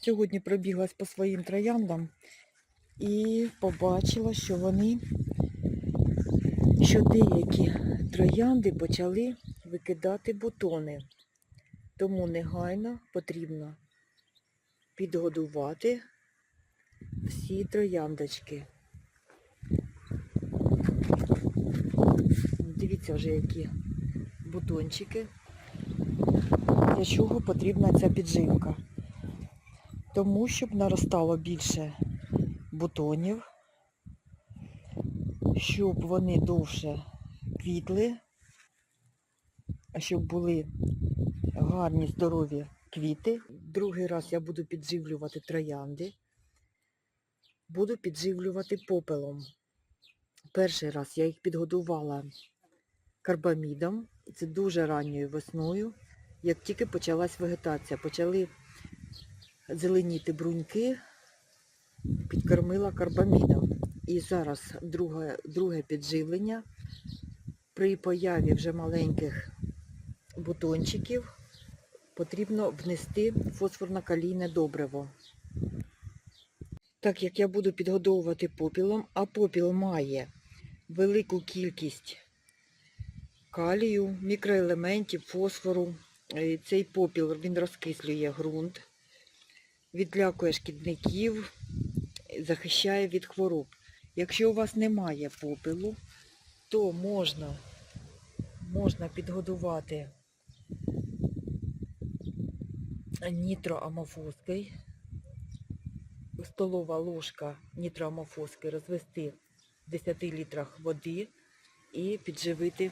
Сьогодні пробіглась по своїм трояндам і побачила, що вони, що деякі троянди почали викидати бутони. Тому негайно потрібно підгодувати всі трояндочки. Дивіться вже, які бутончики. Для чого потрібна ця підживка? Тому щоб наростало більше бутонів, щоб вони довше квітли, щоб були гарні здорові квіти. Другий раз я буду підживлювати троянди, буду підживлювати попелом. Перший раз я їх підгодувала карбамідом. Це дуже ранньою весною, як тільки почалась вегетація. Почали зеленіти бруньки, підкормила карбамідом. І зараз друге, друге підживлення. При появі вже маленьких бутончиків потрібно внести фосфорно-калійне добриво. Так як я буду підгодовувати попілом, а попіл має велику кількість калію, мікроелементів, фосфору. Е, Цей попіл він розкислює ґрунт, відлякує шкідників, захищає від хвороб. Якщо у вас немає попелу, то можна, можна підгодувати нітроамофоскою. Столова ложка нітроамофоски розвести в 10 літрах води і підживити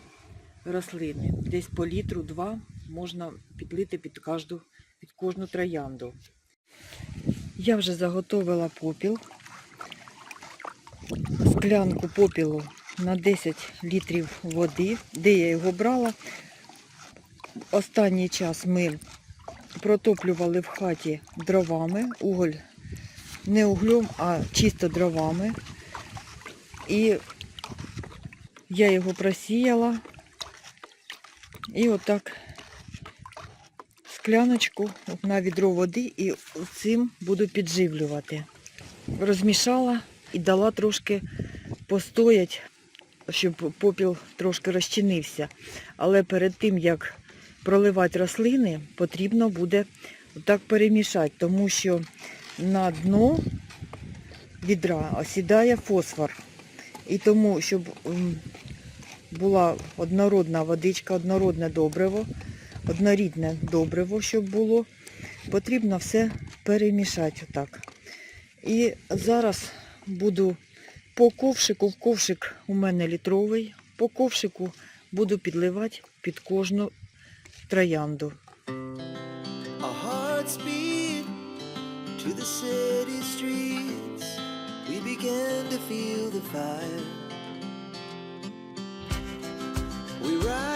рослини. Десь по літру два можна підлити під кожну, під кожну троянду. Я вже заготовила попіл. Склянку попілу на 10 літрів води. Де я його брала? Останній час ми протоплювали в хаті дровами, уголь не углем, а чисто дровами. І я його просіяла. І отак скляночку на відро води і цим буду підживлювати. Розмішала і дала трошки постоять, щоб попіл трошки розчинився. Але перед тим, як проливати рослини, потрібно буде так перемішати, тому що на дно відра осідає фосфор. І тому, щоб була однородна водичка, однородне добриво, однорідне добриво, щоб було, потрібно все перемішати отак. І зараз буду по ковшику, ковшик у мене літровий, по ковшику буду підливати під кожну троянду. We began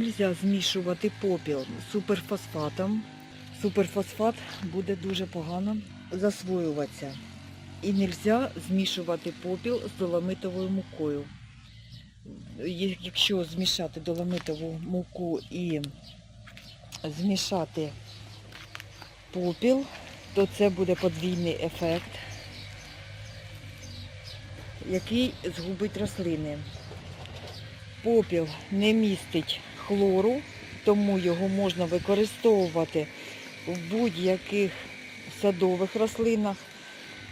Нельзя змішувати попіл з суперфосфатом. Суперфосфат буде дуже погано засвоюватися. І нельзя змішувати попіл з доломитовою мукою. Якщо змішати доломитову муку і змішати попіл, то це буде подвійний ефект. який згубить рослини. Попіл не містить хлору, тому його можна використовувати в будь-яких садових рослинах.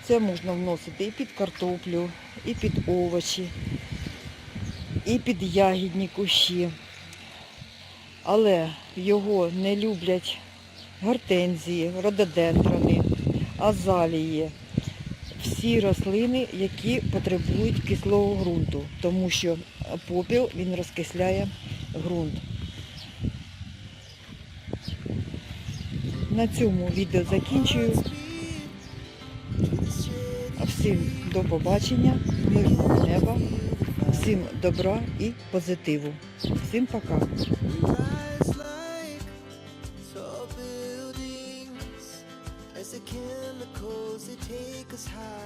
Це можна вносити і під картоплю, і під овочі, і під ягідні кущі. Але його не люблять гортензії, рододендрони, азалії, всі рослини, які потребують кислого ґрунту, тому що попіл він розкисляє ґрунт. На цьому відео закінчую. Всім до побачення, мирного неба, всім добра і позитиву. Всім пока. chemicals they take us higher.